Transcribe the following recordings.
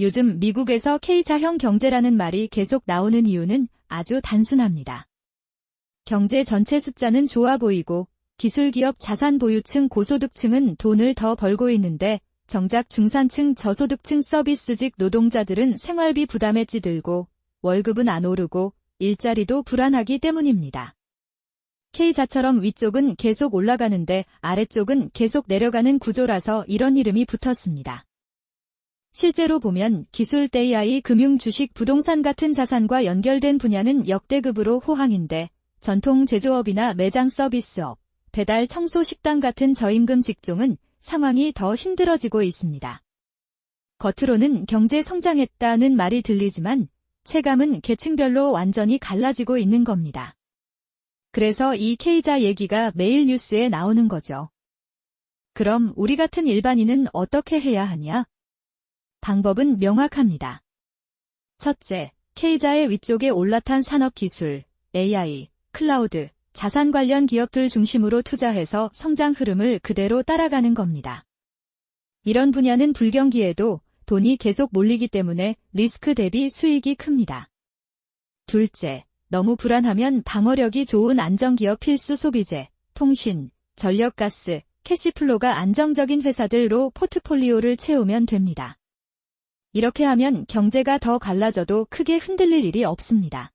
요즘 미국에서 K자형 경제라는 말이 계속 나오는 이유는 아주 단순합니다. 경제 전체 숫자는 좋아 보이고 기술기업 자산 보유층 고소득층은 돈을 더 벌고 있는데 정작 중산층 저소득층 서비스직 노동자들은 생활비 부담에 찌들고 월급은 안 오르고 일자리도 불안하기 때문입니다. K자처럼 위쪽은 계속 올라가는데 아래쪽은 계속 내려가는 구조라서 이런 이름이 붙었습니다. 실제로 보면 기술 AI, 금융, 주식, 부동산 같은 자산과 연결된 분야는 역대급으로 호황인데 전통 제조업이나 매장 서비스업, 배달, 청소, 식당 같은 저임금 직종은 상황이 더 힘들어지고 있습니다. 겉으로는 경제 성장했다는 말이 들리지만 체감은 계층별로 완전히 갈라지고 있는 겁니다. 그래서 이 K자 얘기가 매일 뉴스에 나오는 거죠. 그럼 우리 같은 일반인은 어떻게 해야 하냐? 방법은 명확합니다. 첫째, K자의 위쪽에 올라탄 산업기술, AI, 클라우드, 자산 관련 기업들 중심으로 투자해서 성장 흐름을 그대로 따라가는 겁니다. 이런 분야는 불경기에도 돈이 계속 몰리기 때문에 리스크 대비 수익이 큽니다. 둘째, 너무 불안하면 방어력이 좋은 안정기업 필수 소비재, 통신, 전력가스, 캐시플로가 안정적인 회사들로 포트폴리오를 채우면 됩니다. 이렇게 하면 경제가 더 갈라져도 크게 흔들릴 일이 없습니다.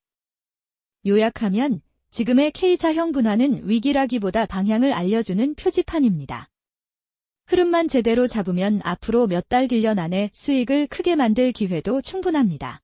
요약하면 지금의 K자형 분화는 위기라기보다 방향을 알려주는 표지판입니다. 흐름만 제대로 잡으면 앞으로 몇달 1년 안에 수익을 크게 만들 기회도 충분합니다.